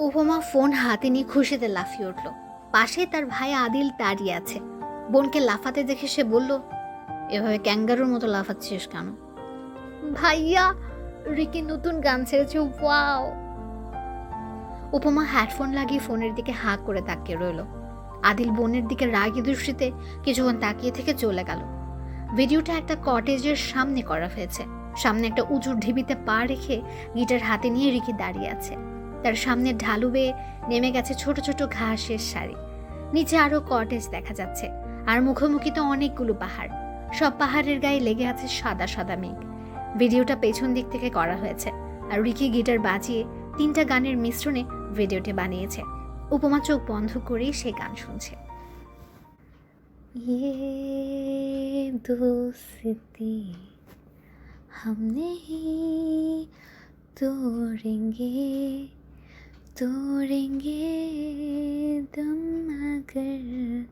উপমা ফোন হাতে নিয়ে খুশিতে লাফিয়ে উঠল। পাশে তার ভাই আদিল দাঁড়িয়ে আছে। বোনকে লাফাতে দেখে সে বলল, এভাবে ক্যাঙ্গারুর মতো লাফাচ্ছিস কেন? ভাইয়া, রিকি নতুন গান ছেড়েছে, ওয়াও! উপমা হেডফোন লাগিয়ে ফোনের দিকে হাঁ করে তাকিয়ে রইল। আদিল বোনের দিকে রাগী দৃষ্টিতে কিছুক্ষণ তাকিয়ে থেকে চলে গেল। ভিডিওটা একটা কটেজের সামনে করা হয়েছে। সামনে একটা উঁচু ঢিবিতে পা রেখে গিটার হাতে নিয়ে রিকি দাঁড়িয়ে আছে। তার সামনে ঢালু বেয়ে নেমে গেছে ছোট ছোট ঘাসের সারি নিচে আরো কটেজ দেখা যাচ্ছে আর মুখোমুখি তো অনেকগুলো পাহাড় সব পাহাড়ের গায়ে লেগে আছে সাদা সাদা মেঘ ভিডিওটা পেছন দিক থেকে করা হয়েছে আর রিকি গিটার বাজিয়ে তিনটা গানের মিশ্রণে ভিডিওটি বানিয়েছে উপমা চোখ বন্ধ করেই সে গান শুনছে ये दोस्ती हम नहीं तोड़ेंगे तोड़ेंगे दम अगर,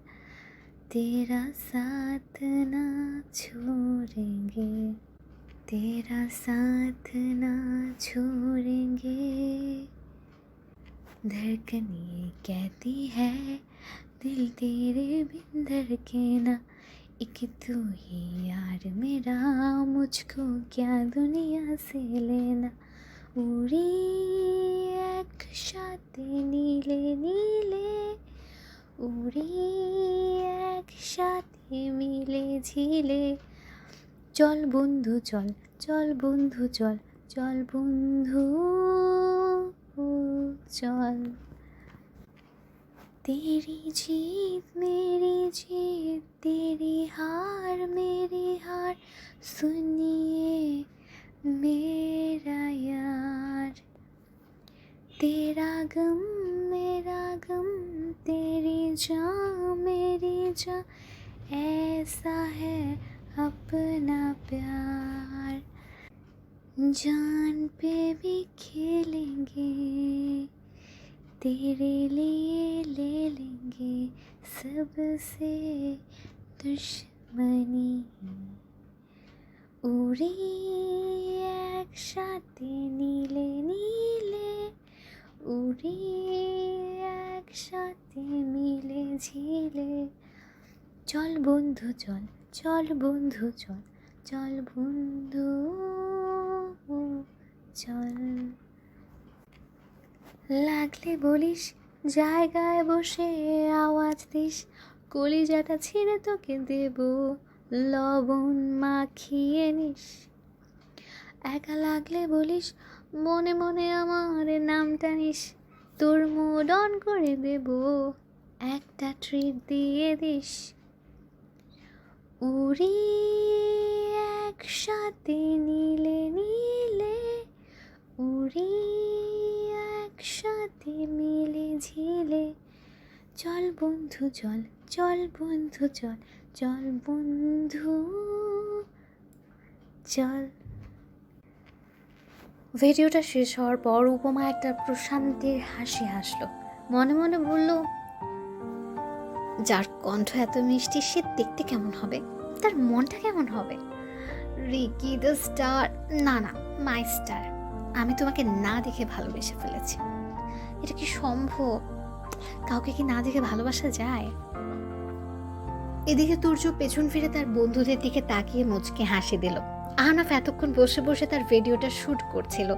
तेरा साथ ना छोड़ेंगे, तेरा साथ ना छोड़ेंगे। धड़कन ये कहती है, दिल तेरे बिन धड़के ना, एक तू ही यार मेरा, मुझको क्या दुनिया से लेना? উড়ি একসাথে নীলে নীলে উড়ি একসাথে মিলে ঝিলে চল বন্ধু চল চল বন্ধু চল চল বন্ধু চল तेरी जीत मेरी जीत तेरी हार मेरी हार सुनिए मेरा यार, तेरा गम, मेरा गम, तेरी जा मेरी जा ऐसा है अपना प्यार। जान पे भी खेलेंगे, तेरे लिए ले लेंगे सबसे दुश्मनी। উড়ি একসাথে নীলে নীলে, উড়ি একসাথে মিলে ঝিলে। চল বন্ধু, চল চল বন্ধু, চল চল বন্ধু, চল। লাগলে বলিস, জায়গায় বসে আওয়াজ দিস, কলিজাটা ছিঁড়ে তোকে দেব। লবণ মাখিয়ে নিস। একা লাগলে বলিস, মনে মনে আমার নামটা নিস। তোর মুড অন করে দেব, একটা ট্রিট দিয়ে দিস। উড়ি একসাথে নীলে নীলে, উড়ি একসাথে বন্ধু, চল চল বন্ধু, চল চল বন্ধু, চল। ভিডিওটা শেষ হওয়ার পর উপমা একটা প্রশান্তির হাসি হাসলো। মনে মনে বলল, যার কণ্ঠ এত মিষ্টি, সে দেখতে কেমন হবে? তার মনটা কেমন হবে? Ricky the star. না না, মাই স্টার। আমি তোমাকে না দেখে ভালোবেসে ফেলেছি। এটা কি সম্ভব? কাউকে কি না দেখে ভালোবাসা যায়? এদিকে তুর্য পেছন ফিরে তার বন্ধুদের দিকে তাকিয়ে মুচকে হাসি দিল। আহনাফ এতক্ষণ বসে বসে তার ভিডিওটা শুট করছিল।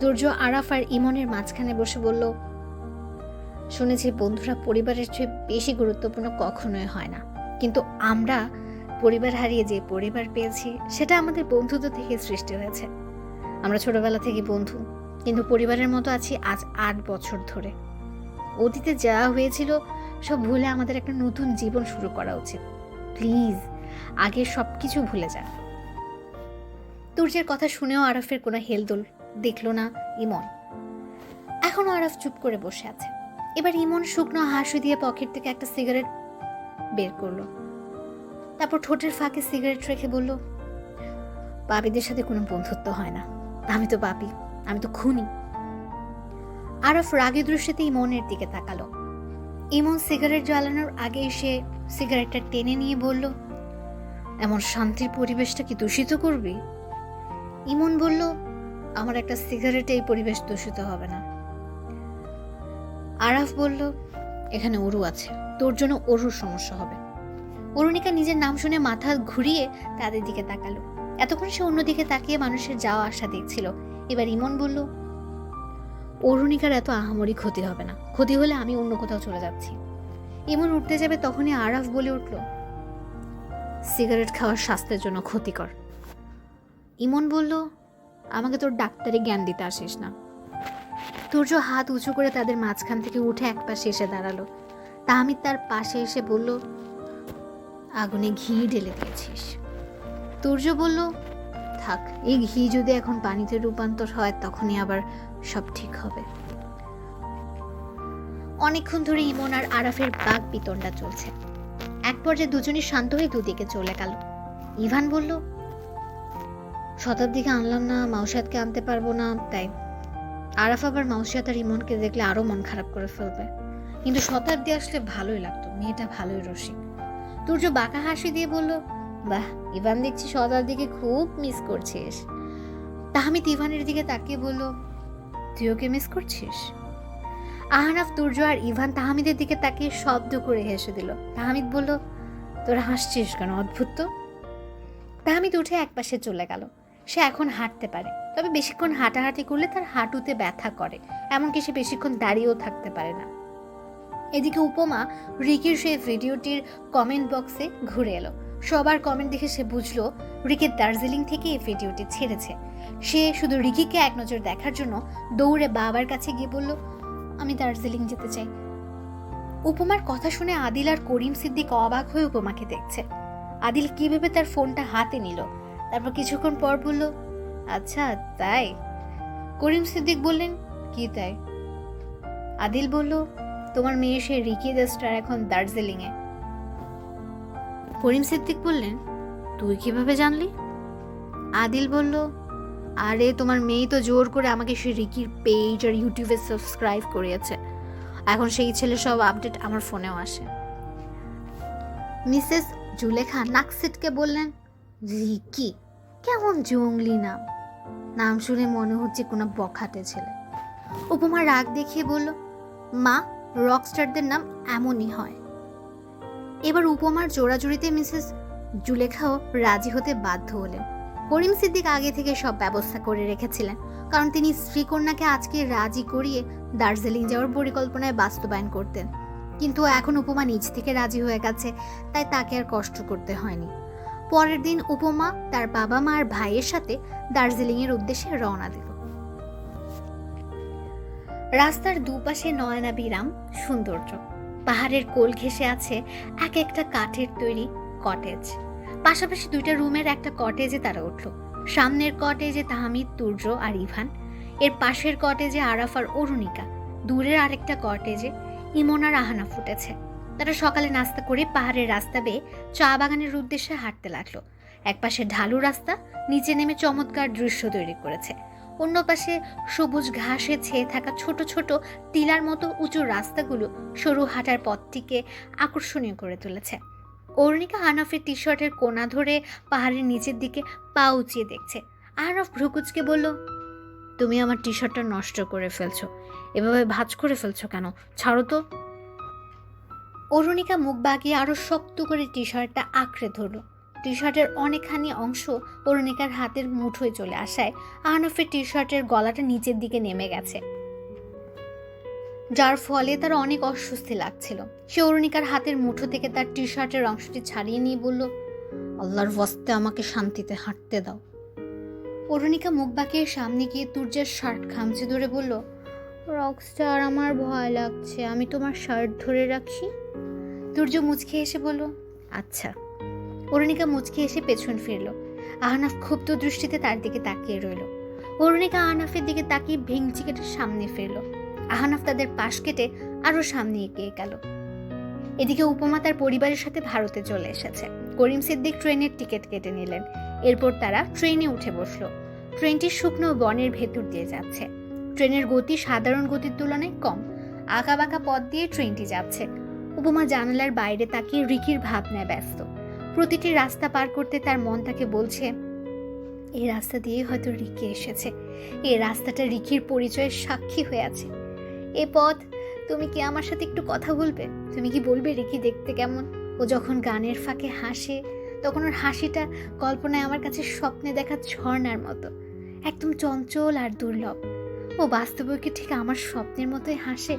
দুর্য আরাফ আর ইমনের মাঝখানে বসে বলল, শুনেছি বন্ধুরা পরিবারের চেয়ে বেশি গুরুত্বপূর্ণ কখনোই হয় না। কিন্তু আমরা পরিবার হারিয়ে যে পরিবার পেয়েছি, সেটা আমাদের বন্ধুত্ব থেকে সৃষ্টি হয়েছে। আমরা ছোটবেলা থেকে বন্ধু, কিন্তু পরিবারের মতো আছি আজ আট বছর ধরে। অতীতে যা হয়েছিল, সব ভুলে আমাদের একটা নতুন জীবন শুরু করা উচিত। প্লিজ, আগে সব কিছু ভুলে যা। তুর্যের কথা শুনেও আরফের কোনো হেলদোল দেখল না ইমন। এখনও আরফ চুপ করে বসে আছে। এবার ইমন শুকনো হাসি দিয়ে পকেট থেকে একটা সিগারেট বের করল। তারপর ঠোঁটের ফাঁকে সিগারেট রেখে বলল পাপীদের সাথে কোনো বন্ধুত্ব হয় না। আমি তো পাপি আমি তো খুনি। আরফ রাগে দৃষ্টিতে ইমনের দিকে তাকালো। ইমন সিগারেট জ্বালানোর আগে এসে সিগারেটটা টেনে নিয়ে বলল, এমন শান্তির পরিবেশটা কি দূষিত করবি? ইমন বলল, আমার একটা সিগারেটে এই পরিবেশ দূষিত হবে না। আরাফ বলল, এখানে অরু আছে, তোর জন্য অরুর সমস্যা হবে। অরুণিকা নিজের নাম শুনে মাথা ঘুরিয়ে তাদের দিকে তাকালো। এতক্ষণ সে অন্যদিকে তাকিয়ে মানুষের যাওয়া আসা দেখছিল। এবার ইমন বলল অরুণিকার এত আহামরি ক্ষতি হবে না। ক্ষতি হলে আমি অন্য কোথাও চলে যাচ্ছি। ইমন উঠতে যাবে তখনই আরাফ বলে উঠল, সিগারেট খাওয়ার স্বাস্থ্যের জন্য ক্ষতিকর। ইমন বলল, আমাকে তোর ডাক্তারি জ্ঞান দিতে আসিস না। তুর্য হাত উঁচু করে তাদের মাঝখান থেকে উঠে এক পাশে এসে দাঁড়াল। তাহমিদ তার পাশে এসে বলল, আগুনে ঘি ঢেলে দিয়েছিস। তুর্য বলল থাক, এই ঘি যদি এখন পানিতে রূপান্তর হয়, তখনই আবার সব ঠিক হবে। অনেকক্ষণ ধরে ইমন আর আরাফের বাঘ বিতণ্ডা চলছে। এক পর্যায়ে দুজনই শান্ত হয়ে দুদিকে চলে গেল। ইভান বলল, শতাব্দীকে আনলাম না মাউসাদকে আনতে পারব না। তাই আরাফ আবার মাউসাদ আর ইমনকে দেখলে আরও মন খারাপ করে ফেলবে। কিন্তু শতাব্দী আসলে ভালোই লাগতো, মেয়েটা ভালোই রসিক। তুর্য বাঁকা হাসি দিয়ে বলল বাহ ইভান দেখছি শতাব্দীকে খুব মিস করছিস। তাহমিদ ইভানের দিকে তাকিয়ে বলল, তুই ওকে মিস করছিস? আহনাফ, তুর্য আর ইভান তাহমিদের দিকে তাকিয়ে শব্দ করে হেসে দিল। তাহমিদ বলল, তোরা হাসছিস কেন, অদ্ভুত তো? তাহমিদ উঠে একপাশে চলে গেল। সে এখন হাঁটতে পারে, তবে বেশিক্ষণ হাঁটাহাঁটি করলে তার হাঁটুতে ব্যথা করে, এমনকি সে বেশিক্ষণ দাঁড়িয়েও থাকতে পারে না। এদিকে উপমা রিকির সেই ভিডিওটির কমেন্ট বক্সে ঘুরে এলো। সবার কমেন্ট দেখে সে বুঝলো রিকের দার্জিলিং থেকে এই ভিডিওটি ছেড়েছে। সে শুধু রিকিকে এক নজর দেখার জন্য দৌড়ে বাবার কাছে গিয়ে বলল, আমি দার্জিলিং যেতে চাই। উপমার কথা শুনে আদিল আর করিম সিদ্দিক অবাক হয়ে উপমাকে দেখছে। আদিল কীভাবে তার ফোনটা হাতে নিল, তারপর কিছুক্ষণ পর বলল আচ্ছা তাই? করিম সিদ্দিক বললেন, কি তাই? আদিল বলল, তোমার মেয়ে সে রিকি দ্য স্টার এখন দার্জিলিং এ করিম সিদ্দিক বললেন, তুই কীভাবে জানলি? আদিল বলল, আরে, তোমার মেয়ে তো জোর করে আমাকে সে রিকির পেজ আর ইউটিউবে সাবস্ক্রাইব করিয়েছে। এখন সেই ছেলে সব আপডেট আমার ফোনেও আসে। মিসেস জুলেখা নাকসিটকে বললেন, রিকি, কেমন জঙ্গলি নাম। নাম শুনে মনে হচ্ছে কোনো বখাটে ছেলে। উপমা রাগ দেখিয়ে বলল, মা, রকস্টারদের নাম এমনই হয়। এবার উপমার জোড়াজুড়িতে মিসেস জুলেখাও রাজি হতে বাধ্য হলেন। করিম সিদ্দিক আগে থেকে সব ব্যবস্থা করে রেখেছিলেন, কারণ তিনি শ্রীকন্যাকে আজকে রাজি করিয়ে দার্জিলিং যাওয়ার পরিকল্পনায় বাস্তবায়ন করতেন। কিন্তু এখন উপমা নিজ থেকে রাজি হয়ে গেছে, তাই তাকে আর কষ্ট করতে হয়নি। পরের দিন উপমা তার বাবা মা আর ভাইয়ের সাথে দার্জিলিং এর উদ্দেশ্যে রওনা দিল। রাস্তার দুপাশে নয়নাবিরাম সৌন্দর্য। পাহাড়ের কোল ঘেঁষে আছে এক একটা কাঠের তৈরি কটেজ পাশাপাশি দুইটা রুমের একটা কটেজে তারা উঠল। সামনের কটেজে তাহমিদ, তুর্য আর ইভান। এর পাশের কটেজে আরাফ আর অরুণিকা। দূরের আরেকটা কটেজে ইমন আর আহানা ফুটেছে। তারা সকালে নাস্তা করে পাহাড়ের রাস্তা বেয়ে চা বাগানের উদ্দেশ্যে হাঁটতে লাগল। একপাশে ঢালু রাস্তা, নিচে নেমে চমৎকার দৃশ্য তৈরি করেছে। অন্য পাশে সবুজ ঘাসে ছেয়ে থাকা ছোট ছোট টিলার মতো উঁচু রাস্তাগুলো সরু হাঁটার পথটিকে আকর্ষণীয় করে তুলেছে। অরুণিকা আহনাফের টি শার্টের কোনা ধরে পাহাড়ের নিচের দিকে পা উঁচিয়ে দেখছে। আহনাফ ভ্রুকুচকে বলল, তুমি আমার টি শার্টটা নষ্ট করে ফেলছো। এভাবে ভাঁজ করে ফেলছো কেন? ছাড়ো তো। অরুণিকা মুখ বাগিয়ে আরও শক্ত করে টি শার্টটা আঁকড়ে ধরলো। টি শার্টের অনেকখানি অংশ অরুণিকার হাতের মুঠোয় চলে আসায় আহনাফের টি শার্টের গলাটা নিচের দিকে নেমে গেছে। যার ফলে তার অনেক অস্বস্তি লাগছিল। সে অরুণিকার হাতের মুঠো থেকে তার টি শার্টের অংশটি ছাড়িয়ে নিয়ে বলল, আল্লাহর বস্তে আমাকে শান্তিতে হাঁটতে দাও। অরুণিকা মুখ বাঁকিয়ে সামনে গিয়ে তুর্যের শার্ট খামচে ধরে বলল, রকস্টার, আমার ভয় লাগছে। আমি তোমার শার্ট ধরে রাখি? তুর্য মুচকে এসে বলল আচ্ছা। অরুণিকা মুচকে এসে পেছন ফিরল। আহনাফ ক্ষুব্ধ দৃষ্টিতে তার দিকে তাকিয়ে রইল। অরুণিকা আহনাফের দিকে তাকিয়ে ভেঙচি কেটে সামনে ফিরল। আহনাফ তাদের পাশ কেটে আরও সামনে এগিয়ে গেল। এদিকে উপমা তার পরিবারের সাথে ভারতে চলে এসেছে। করিম সিদ্দিক ট্রেনের টিকিট কেটে নিলেন। এরপর তারা ট্রেনে উঠে বসল। ট্রেনটি শুকনো বনের ভেতর দিয়ে যাচ্ছে। ট্রেনের গতি সাধারণ গতির তুলনায় কম। আঁকা বাঁকা পথ দিয়ে ট্রেনটি যাচ্ছে। উপমা জানালার বাইরে তাকিয়ে রিকির ভাবনায় ব্যস্ত। প্রতিটি রাস্তা পার করতে তার মন তাকে বলছে, এই রাস্তা দিয়ে হয়তো রিকি এসেছে। এই রাস্তাটা রিকির পরিচয়ের সাক্ষী হয়ে আছে। এ পথ, তুমি কি আমার সাথে একটু কথা বলবে? তুমি কি বলবে রিকি দেখতে কেমন? ও যখন গানের ফাঁকে হাসে, তখন ওর হাসিটা কল্পনায় আমার কাছে স্বপ্নে দেখা ঝর্ণার মতো, একদম চঞ্চল আর দুর্লভ। ও বাস্তবে কি ঠিক আমার স্বপ্নের মতোই হাসে।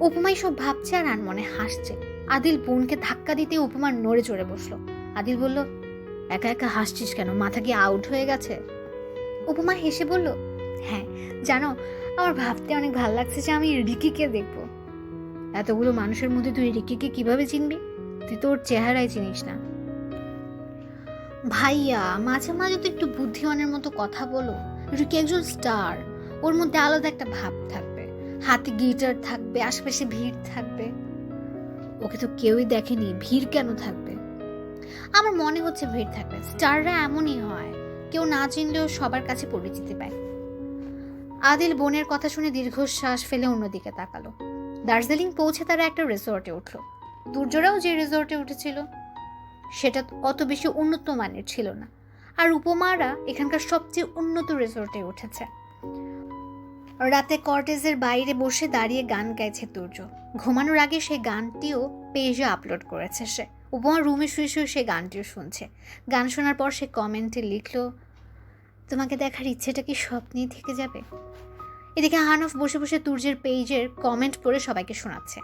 উপমাই সব ভাবছে আর আনমনে হাসছে। আদিল বোনকে ধাক্কা দিতে উপমা নড়ে চড়ে বসল। আদিল বলল, একা একা হাসছিস কেন? মাথা কি আউট হয়ে গেছে? উপমা হেসে বলল হ্যাঁ জানো, আমার ভাবতে অনেক ভালো লাগছে যে আমি রিকিকে দেখব। এতগুলো মানুষের মধ্যে তুই রিকিকে কীভাবে চিনবি? তুই তোর চেহারাই চিনিস না। ভাইয়া, মাঝে মাঝে তো একটু বুদ্ধিমানের মতো কথা বলো। রিকি একজন স্টার ওর মধ্যে আলাদা একটা ভাব থাকবে। হাতে গিটার থাকবে, আশেপাশে ভিড় থাকবে। ওকে তো কেউই দেখেনি, ভিড় কেন থাকবে? আমার মনে হচ্ছে ভিড় থাকবে, স্টাররা এমনই হয়, কেউ না চিনলেও সবার কাছে পরিচিতি পায়। আদিল বোনের কথা শুনে দীর্ঘশ্বাস ফেলে অন্যদিকে তাকালো। দার্জিলিং পৌঁছে তারা একটা রিসোর্টে উঠল। দুর্যোরাও যে রিসোর্টে উঠেছিল, সেটা অত বেশি উন্নত মানের ছিল না। আর উপমারা এখানকার সবচেয়ে উন্নত রিসোর্টে উঠেছে। রাতে কর্টেজের বাইরে বসে দাঁড়িয়ে গান গাইছে দুর্য। ঘুমানোর আগে সে গানটিও পেজে আপলোড করেছে সে। উপমা রুমে শুয়ে শুয়ে সে গানটিও শুনছে। গান শোনার পর সে কমেন্টে লিখলো, তোমাকে দেখার ইচ্ছেটা কি স্বপ্নেই থেকে যাবে? এদিকে হানফ বসে বসে তুর্যের পেজের কমেন্ট পড়ে সবাইকে শোনাচ্ছে।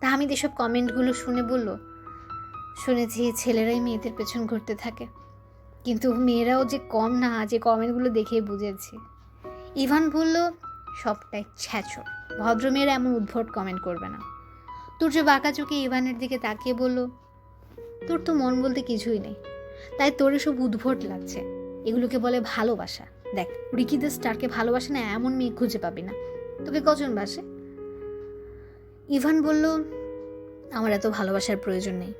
তাহমিদ এসব কমেন্টগুলো শুনে বলল, শুনেছি ছেলেরাই মেয়েদের পেছন ঘুরতে থাকে। কিন্তু মেয়েরাও যে কম না, যে কমেন্টগুলো দেখে বুঝেছি। ইভান বলল সবটাই ছ্যাচর ভদ্রমেয়েরা এমন উদ্ভট কমেন্ট করবে না। তুর্য বাঁকা চোখে ইভানের দিকে তাকিয়ে বলল, তোর তো মন বলতে কিছুই নেই। তাই তোর এসব উদ্ভট লাগছে। এগুলোকে বলে ভালোবাসা। দেখ রিকিদের স্টারকে ভালোবাসে না এমন মেয়ে খুঁজে পাবি না। তোকে কজন বাসে? ইভান বলল, আমার এত ভালোবাসার প্রয়োজন নেই।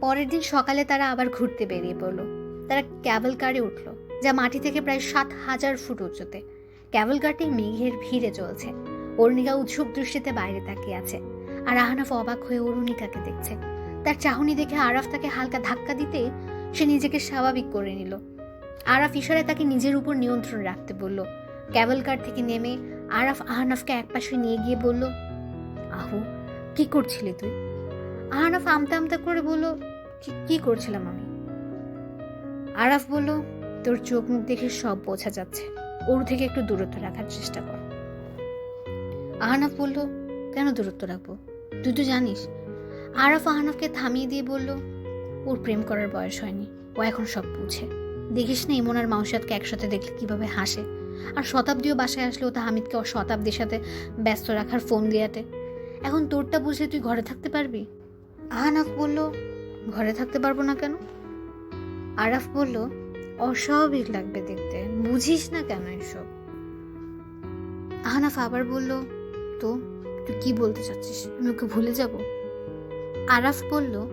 পরের দিন সকালে তারা আবার ঘুরতে বেরিয়ে পড়ল। তারা ক্যাবল কারে উঠল, যা মাটি থেকে প্রায় সাত হাজার ফুট উঁচুতে ক্যাবল কারটি মেঘের ভিড়ে চলছে। অরুণিকা উৎসুক দৃষ্টিতে বাইরে তাকিয়ে আছে আর আহনাফ অবাক হয়ে অরুণিকাকে দেখছে। তার চাহনি দেখে আরাফ তাকে হালকা ধাক্কা দিতে সে নিজেকে স্বাভাবিক করে নিল। আরাফ ইশারায় তাকে নিজের উপর নিয়ন্ত্রণ রাখতে বলল। ক্যাবল কার থেকে নেমে আরাফ আহনাফকে একপাশে নিয়ে গিয়ে বলল, আহু, কি করছিলি তুই? আহনাফ আমতা আমতা করে বলল, "কি- কি করছিলাম আমি? আরাফ বলল, তোর চোখ মুখ দেখে সব বোঝা যাচ্ছে। ওর থেকে একটু দূরত্ব রাখার চেষ্টা কর। আহনাফ বলল, কেন দূরত্ব রাখব? তুই তো জানিস, আরাফ আহনাফকে থামিয়ে দিয়ে বলল, ওর প্রেম করার বয়স হয়নি, ও এখন সব বুঝে। দেখিস না ইমন আর মাউসাদকে একসাথে দেখলে কীভাবে হাসে। আর শতাব্দীও বাসায় আসলেও তা হামিদকে ও শতাব্দীর সাথে ব্যস্ত রাখার ফোন দিয়াতে। এখন তোরটা বুঝে তুই ঘরে থাকতে পারবি? আহানাফ বলল, ঘরে থাকতে পারব না কেন? আরাফ বলল অস্বাভাবিক লাগবে দেখতে। বুঝিস না কেন এসব? আহানাফ আবার বলল, তো, তুই কি বলতে চাচ্ছিস? আমি ওকে ভুলে যাব? আরাফ বলল,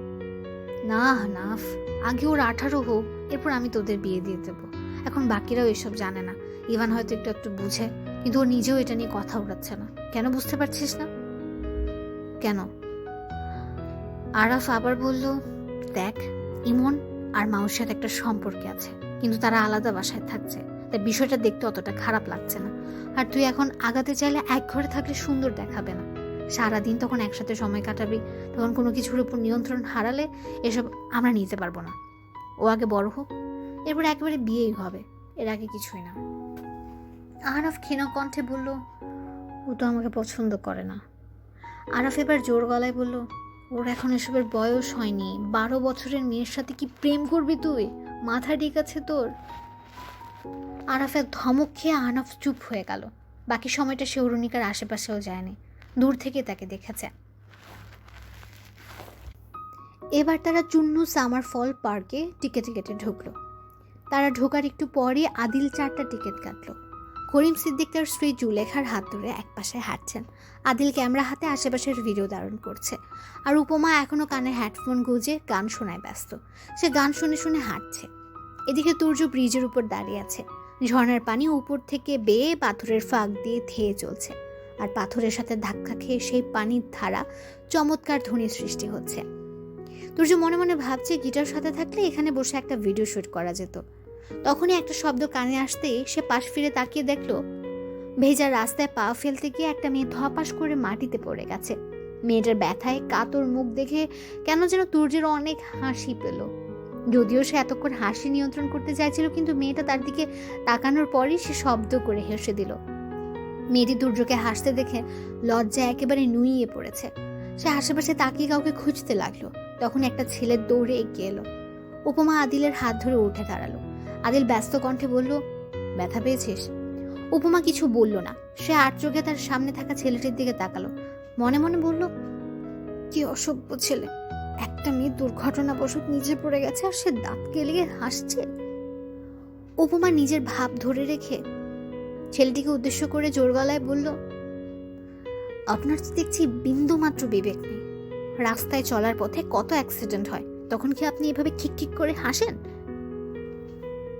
না হানাফ আগে ওর আঠারো হোক, এরপর আমি তোদের বিয়ে দিয়ে দেবো। এখন বাকিরাও এসব জানে না। ইভান হয়তো একটু একটু বুঝে, কিন্তু ও নিজেও এটা নিয়ে কথা উড়াচ্ছে না। কেন বুঝতে পারছিস না? কেন? আরাফ আবার বলল, দেখ, ইমন আর মাউর সাথে একটা সম্পর্কে আছে। কিন্তু তারা আলাদা বাসায় থাকছে। তাই বিষয়টা দেখতে অতটা খারাপ লাগছে না। আর তুই এখন আগাতে চাইলে এক ঘরে থাকলে সুন্দর দেখাবে না। সারাদিন তখন একসাথে সময় কাটাবি, তখন কোনো কিছুর উপর নিয়ন্ত্রণ হারালে এসব আমরা নিতে পারব না। ও আগে বড় হোক, এরপর একেবারে বিয়েই হবে, এর আগে কিছুই না। আহরাফ ক্ষীণ কণ্ঠে বলল, ও তো আমাকে পছন্দ করে না। আরাফ এবার জোর গলায় বলল, ওর এখন এসবের বয়স হয়নি। বারো বছরের মেয়ের সাথে কি প্রেম করবি তুই? মাথা ঠিক আছে তোর? আরাফের ধমক খেয়ে আনাফ চুপ হয়ে গেল। বাকি সময়টা সে অরুণিকার আশেপাশেও যায়নি। দূর থেকে তাকে দেখেছে। এবার তারা চুন্নু সামার ফল পার্কে টিকেটে কেটে ঢুকলো। তারা ঢোকার একটু পরে আদিল চারটা টিকিট কাটলো। করিম সিদ্দিক তার স্ত্রী জুলেখার হাত ধরে একপাশে হাঁটছেন। আদিল ক্যামেরা হাতে আশেপাশের ভিডিও ধারণ করছে। আর উপমা এখনও কানে হেডফোন গুঁজে গান শোনায় ব্যস্ত। সে গান শুনে শুনে হাঁটছে। এদিকে তুর্য ব্রিজের উপর দাঁড়িয়ে আছে। ঝর্ণার পানি উপর থেকে বেয়ে পাথরের ফাঁক দিয়ে ধেয়ে চলছে। আর পাথরের সাথে ধাক্কা খেয়ে সেই পানির ধারা চমৎকার ধ্বনির সৃষ্টি হচ্ছে। তুর্য মনে মনে ভাবছে, গিটার সাথে থাকলে এখানে বসে একটা ভিডিও শুট করা যেত। তখনই একটা শব্দ কানে আসতেই সে পাশ ফিরে তাকিয়ে দেখল, ভেজা রাস্তায় পা ফেলতে গিয়ে একটা মেয়ে ধপাস করে মাটিতে পড়ে গেছে। মেয়েটার ব্যথায় কাতর মুখ দেখে কেন যেন তুর্যের অনেক হাসি পেল। যদিও সে এতক্ষণ হাসি নিয়ন্ত্রণ করতে চাইছিল, কিন্তু মেয়েটা তার দিকে তাকানোর পরই সে শব্দ করে হেসে দিল। মেয়েটি দুর্যোগে হাসতে দেখে লজ্জায় একেবারে নুইয়ে পড়েছে। সে আশেপাশে তাকিয়ে কাউকে খুঁজতে লাগল। তখন একটা ছেলের দৌড়ে এগিয়ে এলো। উপমা আদিলের হাত ধরে উঠে দাঁড়াল। আদিল ব্যস্ত কণ্ঠে বলল, ব্যথা পেয়েছিস? উপমা কিছু বলল না। সে আর চোখে তার সামনে থাকা ছেলেটির দিকে তাকালো। মনে মনে বলল, কি অসভ্য ছেলে। একটা মেয়ে দুর্ঘটনাবশত নিচে পড়ে গেছে আর সে দাঁত কেলিয়ে হাসছে। উপমা নিজের ভাব ধরে রেখে ছেলেটিকে উদ্দেশ্য করে জোর গলায় বলল, আপনার দেখছি বিন্দু মাত্র বিবেক নেই। রাস্তায় চলার পথে কত অ্যাক্সিডেন্ট হয়। তখন কি আপনি এভাবে খিকখিক করে হাসেন?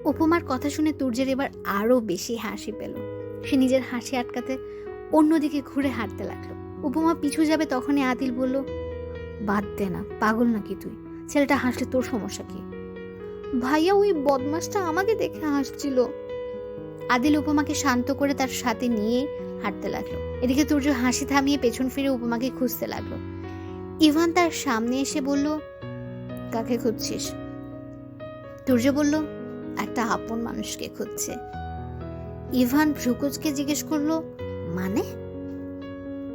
উপমার কথা শুনে তুর্যের এবার আরও বেশি হাসি পেল। সে নিজের হাসি আটকাতে অন্যদিকে ঘুরে হাঁটতে লাগল। উপমা পিছু যাবে তখনই আদিল বলল, বাদ দে না, পাগল নাকি তুই? ছেলেটা হাসলে তোর সমস্যা কি? ভাইয়া, ওই বদমাসটা আমাকে দেখে হাসছিল। আদিল উপমাকে শান্ত করে তার সাথে নিয়ে হাঁটতে লাগল। এদিকে তুর্য হাসি থামিয়ে পেছন ফিরে উপমাকে খুঁজতে লাগল। ইভান তার সামনে এসে বলল, কাকে খুঁজছিস? তুর্য বলল একটা আপন মানুষকে খুঁজছে। ইভান ভ্রুকুজকে জিজ্ঞেস করল মানে?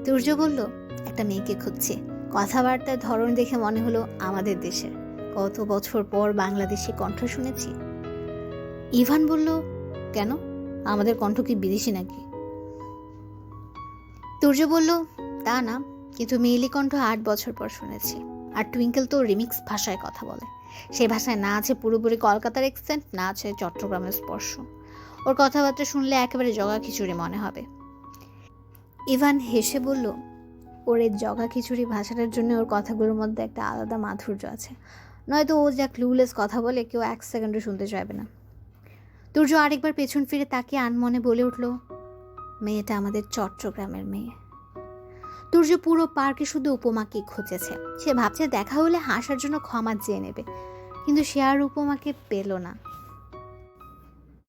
তুর্য বলল, একটা মেয়েকে খুঁজছে। কথাবার্তার ধরন দেখে মনে হলো আমাদের দেশের। কত বছর পর বাংলাদেশি কণ্ঠ শুনেছি। ইভান বলল, কেন? আমাদের কণ্ঠ কি বিদেশি নাকি? তুর্য বলল, তা না, কিন্তু মেয়েলি কণ্ঠ আট বছর পর শুনেছি। আর টুইঙ্কেল তো রিমিক্স ভাষায় কথা বলে। সেই ভাষায় না আছে পুরোপুরি কলকাতার এক্সেন্ট না আছে চট্টগ্রামের স্পর্শ। ওর কথাবার্তা শুনলে একেবারে জগা খিচুড়ি মনে হবে। ইভান হেসে বলল, ওর এই জগা খিচুড়ি ভাষাটার জন্য ওর কথাগুলোর মধ্যে একটা আলাদা মাধুর্য আছে। নয়তো ও যা ক্লুলেস কথা বলে কেউ এক সেকেন্ডে শুনতে চাইবে না। তুর্য আরেকবার পেছন ফিরে তাকিয়ে আনমনে বলে উঠল, মেয়েটা আমাদের চট্টগ্রামের মেয়ে। তুর্য পুরো পার্কে শুধু উপমাকে খুঁজেছে। সে ভাবছে দেখা হলে হাসার জন্য ক্ষমা চেয়ে নেবে। কিন্তু সে আর উপমাকে পেল না।